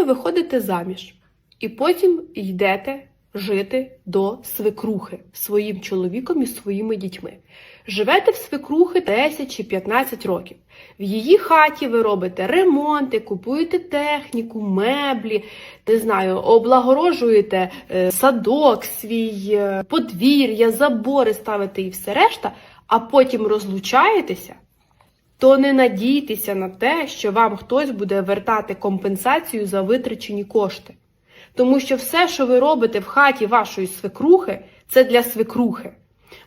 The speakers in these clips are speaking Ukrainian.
ви виходите заміж і потім йдете жити до свекрухи своїм чоловіком і своїми дітьми. Живете в свекрухи 10 чи 15 років. В її хаті ви робите ремонти, купуєте техніку, меблі, не знаю, облагороджуєте е, садок свій, е, подвір'я, забори ставите і все решта, а потім розлучаєтеся, то не надійтеся на те, що вам хтось буде вертати компенсацію за витрачені кошти. Тому що все, що ви робите в хаті вашої свекрухи, це для свекрухи.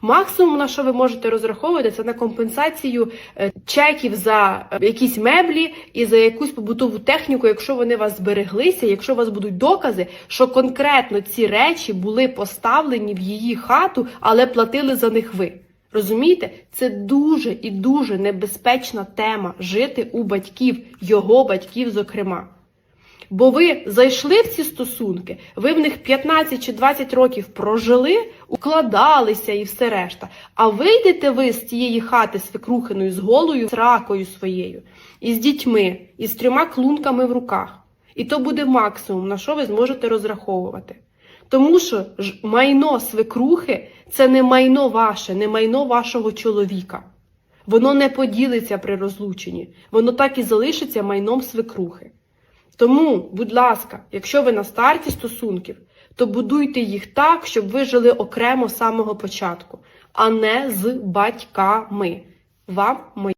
Максимум, на що ви можете розраховувати, це на компенсацію е, чеків за е, якісь меблі і за якусь побутову техніку, якщо вони вас збереглися, якщо у вас будуть докази, що конкретно ці речі були поставлені в її хату, але платили за них ви. Розумієте, це дуже і дуже небезпечна тема жити у батьків, його батьків, зокрема. Бо ви зайшли в ці стосунки, ви в них 15 чи 20 років прожили, укладалися і все решта. А вийдете ви з тієї хати свекрухиною, з голою сракою своєю, і з дітьми, і з трьома клунками в руках. І то буде максимум, на що ви зможете розраховувати. Тому що майно свекрухи це не майно ваше, не майно вашого чоловіка. Воно не поділиться при розлученні, воно так і залишиться майном свекрухи. Тому, будь ласка, якщо ви на старті стосунків, то будуйте їх так, щоб ви жили окремо з самого початку, а не з батьками. Вам моє.